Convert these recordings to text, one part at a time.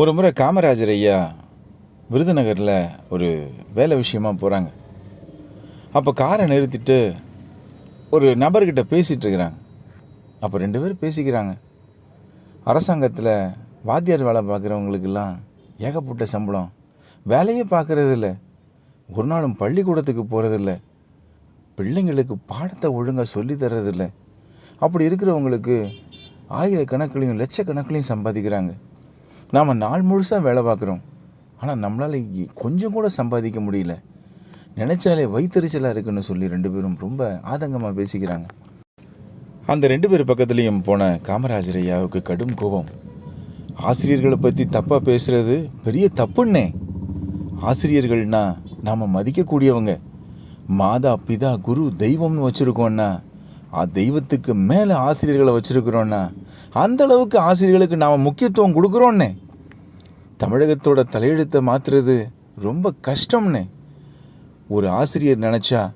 ஒரு முறை காமராஜர் ஐயா விருதுநகரில் ஒரு வேலை விஷயமா போகிறாங்க அப்போ காரை நிறுத்திட்டு ஒரு நபர்கிட்ட பேசிகிட்டு இருக்கிறாங்க. அப்போ ரெண்டு பேரும் பேசிக்கிறாங்க. அரசாங்கத்தில் வாத்தியார் வேலை பார்க்குறவங்களுக்கெல்லாம் ஏகப்பட்ட சம்பளம். வேலையே பார்க்குறதில்ல. ஒரு நாளும் பள்ளிக்கூடத்துக்கு போகிறதில்ல பிள்ளைங்களுக்கு பாடத்தை ஒழுங்காக சொல்லி தர்றதில்ல. அப்படி இருக்கிறவங்களுக்கு ஆயிரக்கணக்கிலையும் லட்சக்கணக்கிலையும் சம்பாதிக்கிறாங்க. நாம் நாள் முழுசாக வேலை பார்க்குறோம். ஆனால் நம்மளால் கொஞ்சம் கூட சம்பாதிக்க முடியல. நினச்சாலே வயிற்றுச்சலாக இருக்குன்னு சொல்லி ரெண்டு பேரும் ரொம்ப ஆதங்கமாக பேசிக்கிறாங்க. அந்த ரெண்டு பேர் பக்கத்துலேயும் போன காமராஜர் ஐயாவுக்கு கடும் கோபம். ஆசிரியர்களை பற்றி தப்பாக பேசுகிறது பெரிய தப்புன்னே. ஆசிரியர்கள்னா நாம் மதிக்கக்கூடியவங்க. மாதா பிதா குரு தெய்வம்னு வச்சுருக்கோன்னா தெய்வத்துக்கு மேலே ஆசிரியர்களை வச்சுருக்குறோன்னா அந்த அளவுக்கு ஆசிரியர்களுக்கு நாம் முக்கியத்துவம் கொடுக்குறோன்னே தமிழகத்தோட தலையெழுத்தை மாற்றுறது ரொம்ப கஷ்டம்னே. ஒரு ஆசிரியர் நினச்சா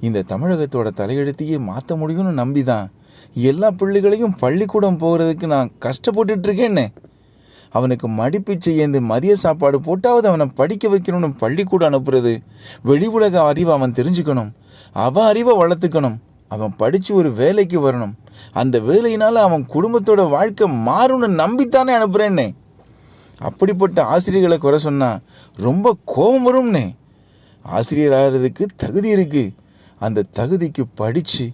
இந்த தமிழகத்தோட தலையெழுத்தையே மாற்ற முடியும்னு நம்பி தான் எல்லா பிள்ளைகளையும் பள்ளிக்கூடம் போகிறதுக்கு நான் கஷ்டப்பட்டுட்டு அவனுக்கு மடிப்பிச்சை ஏந்து மதிய சாப்பாடு போட்டாவது அவனை படிக்க வைக்கணும்னு பள்ளிக்கூடம் அனுப்புறது. வெளி உலக அறிவை அவன் தெரிஞ்சுக்கணும். அவன் அறிவை வளர்த்துக்கணும். அவன் படித்து ஒரு வேலைக்கு வரணும். அந்த வேலையினால் அவன் குடும்பத்தோட வாழ்க்கை மாறும்னு நம்பித்தானே அனுப்புகிறேன்னே அப்படிப்பட்ட ஆசிரியர்களை குறை சொன்னால் ரொம்ப கோபம் வரும்னே. ஆசிரியர் ஆகிறதுக்கு தகுதி இருக்குது அந்த தகுதிக்கு படித்து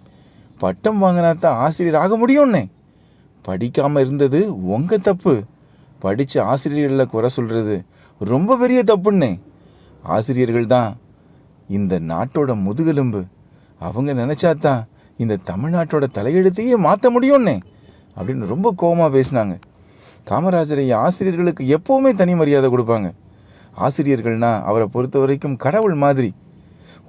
பட்டம் வாங்கினா தான் ஆசிரியர் ஆக முடியும்னே. படிக்காமல் இருந்தது உங்கள் தப்பு. படித்த ஆசிரியர்களை குறை சொல்கிறது ரொம்ப பெரிய தப்புன்னே. ஆசிரியர்கள் தான் இந்த நாட்டோட முதுகெலும்பு. அவங்க நினச்சா தான் இந்த தமிழ்நாட்டோட தலையெழுத்தையே மாற்ற முடியும்னே அப்படின்னு ரொம்ப கோபமாக பேசினாங்க. காமராஜரை ஆசிரியர்களுக்கு எப்போவுமே தனி மரியாதை கொடுப்பாங்க. ஆசிரியர்கள்னா அவரை பொறுத்த வரைக்கும் கடவுள் மாதிரி.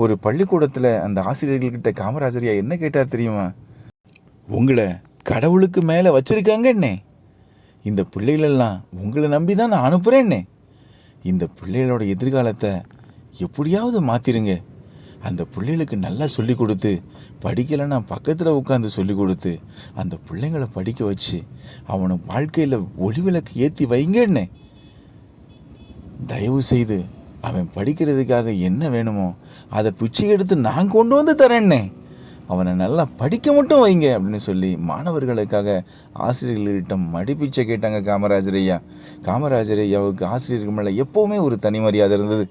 ஒரு பள்ளிக்கூடத்தில் அந்த ஆசிரியர்கள்கிட்ட காமராஜரியா என்ன கேட்டார் தெரியுமா? உங்களை கடவுளுக்கு மேலே வச்சிருக்காங்க என்ன இந்த பிள்ளைகளெல்லாம் உங்களை நம்பி தான் நான் அனுப்புகிறேன்னே இந்த பிள்ளைகளோட எதிர்காலத்தை எப்படியாவது மாற்றிருங்க அந்த பிள்ளைகளுக்கு நல்லா சொல்லி கொடுத்து படிக்கலைன்னா பக்கத்தில் உட்காந்து சொல்லி கொடுத்து அந்த பிள்ளைங்களை படிக்க வச்சு அவனை வாழ்க்கையில் ஒளிவிளக்கு ஏற்றி வைங்கன்னே. தயவு செய்து அவன் படிக்கிறதுக்காக என்ன வேணுமோ அதை பிச்சை எடுத்து நான் கொண்டு வந்து தரேன்னே. அவனை நல்லா படிக்க மட்டும் வைங்க அப்படின்னு சொல்லி மாணவர்களுக்காக ஆசிரியர்களிடம் மடிப்பிச்சை கேட்டாங்க காமராஜர் ஐயா. காமராஜர் ஐயாவுக்கு ஆசிரியர்கள் மேலே எப்போவுமே ஒரு தனி மரியாதை இருந்தது.